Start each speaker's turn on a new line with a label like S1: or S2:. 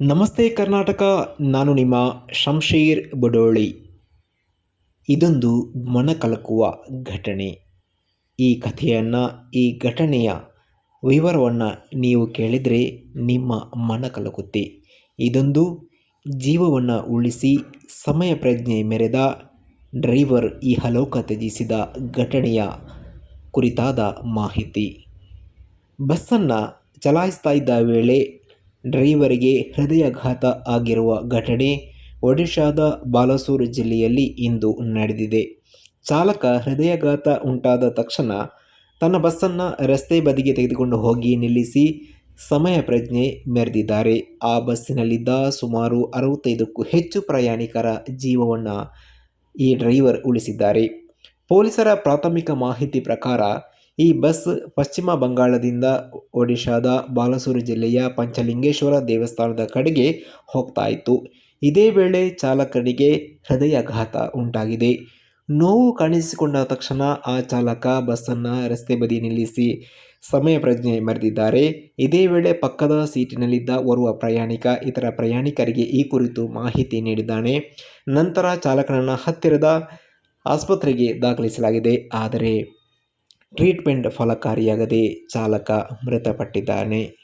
S1: ನಮಸ್ತೆ ಕರ್ನಾಟಕ, ನಾನು ನಿಮ್ಮ ಶಂಶೀರ್ ಬಡೋಳಿ. ಇದೊಂದು ಮನಕಲಕುವ ಘಟನೆ. ಈ ಕಥೆಯನ್ನು, ಈ ಘಟನೆಯ ವಿವರವನ್ನು ನೀವು ಕೇಳಿದರೆ ನಿಮ್ಮ ಮನ ಕಲಕುತ್ತೆ. ಇದೊಂದು ಜೀವವನ್ನು ಉಳಿಸಿ, ಸಮಯ ಪ್ರಜ್ಞೆ ಮೆರೆದ, ಡ್ರೈವರ್ ಈ ಹಲೋಕ ತ್ಯಜಿಸಿದ ಘಟನೆಯ ಕುರಿತಾದ ಮಾಹಿತಿ. ಬಸ್ಸನ್ನು ಚಲಾಯಿಸ್ತಾ ಇದ್ದ ವೇಳೆ ಡ್ರೈವರಿಗೆ ಹೃದಯಾಘಾತ ಆಗಿರುವ ಘಟನೆ ಒಡಿಶಾದ ಬಾಲಸೂರು ಜಿಲ್ಲೆಯಲ್ಲಿ ಇಂದು ನಡೆದಿದೆ. ಚಾಲಕ ಹೃದಯಾಘಾತ ಉಂಟಾದ ತಕ್ಷಣ ತನ್ನ ಬಸ್ಸನ್ನು ರಸ್ತೆ ಬದಿಗೆ ತೆಗೆದುಕೊಂಡು ಹೋಗಿ ನಿಲ್ಲಿಸಿ ಸಮಯ ಪ್ರಜ್ಞೆ ಮೆರೆದಿದ್ದಾರೆ. ಆ ಬಸ್ಸಿನಲ್ಲಿದ್ದ ಸುಮಾರು ಅರವತ್ತೈದಕ್ಕೂ ಹೆಚ್ಚು ಪ್ರಯಾಣಿಕರ ಜೀವವನ್ನು ಈ ಡ್ರೈವರ್ ಉಳಿಸಿದ್ದಾರೆ. ಪೊಲೀಸರ ಪ್ರಾಥಮಿಕ ಮಾಹಿತಿ ಪ್ರಕಾರ ಈ ಬಸ್ ಪಶ್ಚಿಮ ಬಂಗಾಳದಿಂದ ಒಡಿಶಾದ ಬಾಲಸೂರು ಜಿಲ್ಲೆಯ ಪಂಚಲಿಂಗೇಶ್ವರ ದೇವಸ್ಥಾನದ ಕಡೆಗೆ ಹೋಗ್ತಾ ಇತ್ತು. ಇದೇ ವೇಳೆ ಚಾಲಕನಿಗೆ ಹೃದಯಾಘಾತ ಉಂಟಾಗಿದೆ. ನೋವು ಕಾಣಿಸಿಕೊಂಡ ತಕ್ಷಣ ಆ ಚಾಲಕ ಬಸ್ಸನ್ನು ರಸ್ತೆ ಬದಿ ನಿಲ್ಲಿಸಿ ಸಮಯ ಪ್ರಜ್ಞೆ ಮರೆದಿದ್ದಾರೆ. ಇದೇ ವೇಳೆ ಪಕ್ಕದ ಸೀಟಿನಲ್ಲಿದ್ದ ಓರ್ವ ಪ್ರಯಾಣಿಕ, ಇತರ ಪ್ರಯಾಣಿಕರಿಗೆ ಈ ಕುರಿತು ಮಾಹಿತಿ ನೀಡಿದ್ದಾನೆ. ನಂತರ ಚಾಲಕನನ್ನು ಹತ್ತಿರದ ಆಸ್ಪತ್ರೆಗೆ ದಾಖಲಿಸಲಾಗಿದೆ. ಆದರೆ ಟ್ರೀಟ್ಮೆಂಟ್ ಫಲಕಾರಿಯಾಗದೆ ಚಾಲಕ ಮೃತಪಟ್ಟಿದ್ದಾನೆ.